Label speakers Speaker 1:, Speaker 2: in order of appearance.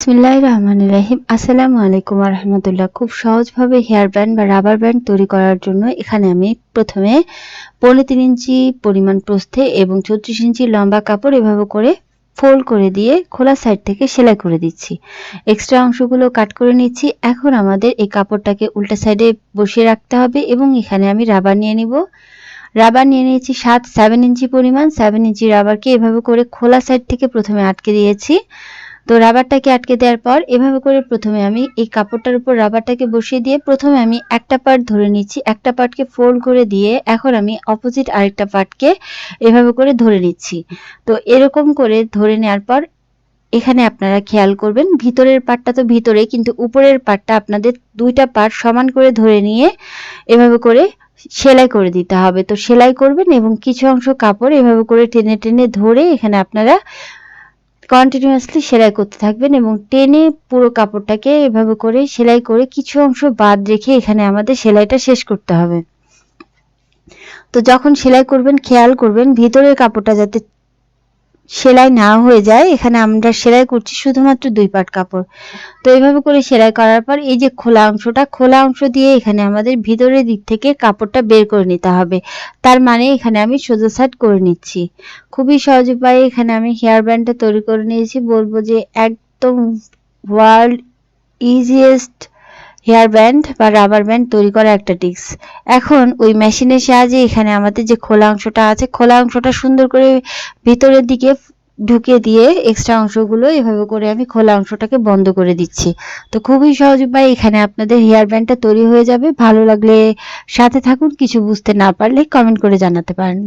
Speaker 1: বিসমিল্লাহ রহমান রাহিম। আসসালামু আলাইকুম রহমতুল্লাহ। খুব সহজভাবে হেয়ার ব্যান্ড বা রাবার ব্যান্ড তৈরি করার জন্য এখানে আমি প্রথমে পনেরো তিন ইঞ্চি পরিমাণ প্রস্থে এবং চৌত্রিশ ইঞ্চি লম্বা কাপড় এভাবে করে ফোল্ড করে দিয়ে খোলা সাইড থেকে সেলাই করে দিচ্ছি। এক্সট্রা অংশগুলো কাট করে নিচ্ছি। এখন আমাদের এই কাপড়টাকে উল্টা সাইডে বসিয়ে রাখতে হবে এবং এখানে আমি রাবার নিয়ে নিব। রাবার নিয়ে নিয়েছি সাত সেভেন ইঞ্চি পরিমাণ। সেভেন ইঞ্চি রাবারকে এভাবে করে খোলা সাইড থেকে প্রথমে আটকে দিয়েছি। তো রাবারটাকে আটকে দেওয়ার পর এভাবে করে প্রথমে আমি এই কাপড়টার উপর রাবারটাকে বসিয়ে দিয়ে প্রথমে আমি একটা পার্ট ধরে নিচ্ছি। একটা পার্টকে ফোল্ড করে দিয়ে এখন আমি অপোজিট আরেকটা পার্টকে এভাবে করে ধরে নিচ্ছি। তো এরকম করে ধরে নেওয়ার পর এখানে আপনারা খেয়াল করবেন, ভিতরের পার্টটা তো ভিতরে কিন্তু উপরের পার্টটা আপনাদের দুইটা পার্ট সমান করে ধরে নিয়ে এভাবে করে সেলাই করে দিতে হবে। তো সেলাই করবেন এবং কিছু অংশ কাপড় এভাবে করে টেনে টেনে ধরে এখানে আপনারা কন্টিনিউয়াসলি সেলাই করতে থাকবেন এবং টেনে পুরো কাপড়টাকে এভাবে করে সেলাই করে কিছু অংশ বাদ রেখে এখানে আমাদের সেলাইটা শেষ করতে হবে। তো যখন সেলাই করবেন, খেয়াল করবেন, ভিতরের কাপড়টা যাতে সেলাই না হয়ে যায়, এখানে আমরা সেলাই করছি শুধুমাত্র দুই পাট কাপড়। তো এইভাবে করে সেলাই করার পর এই যে খোলা অংশটা, খোলা অংশ দিয়ে এখানে আমাদের ভিতরের দিক থেকে কাপড়টা বের করে নিতে হবে। তার মানে এখানে আমি সোজা সাইড করে নিচ্ছি। খুবই সহজ উপায়ে এখানে আমি হেয়ার ব্যান্ডটা তৈরি করে নিয়েছি। বলব যে একদম ওয়ার্ল্ড ইজিয়েস্ট হেয়ার ব্যান্ড বা রাবার ব্যান্ড তৈরি করা একটা টিক্স এখন ওই মেশিনের সাহায্যে এখানে আমাদের যে খোলা অংশটা আছে, খোলা অংশটা সুন্দর করে ভিতরের দিকে ঢুকে দিয়ে এক্সট্রা অংশগুলো এভাবে করে আমি খোলা অংশটাকে বন্ধ করে দিচ্ছি। তো খুবই সহজ উপায়, এখানে আপনাদের হেয়ার ব্যান্ডটা তৈরি হয়ে যাবে। ভালো লাগলে সাথে থাকুন, কিছু বুঝতে না পারলে কমেন্ট করে জানাতে পারেন।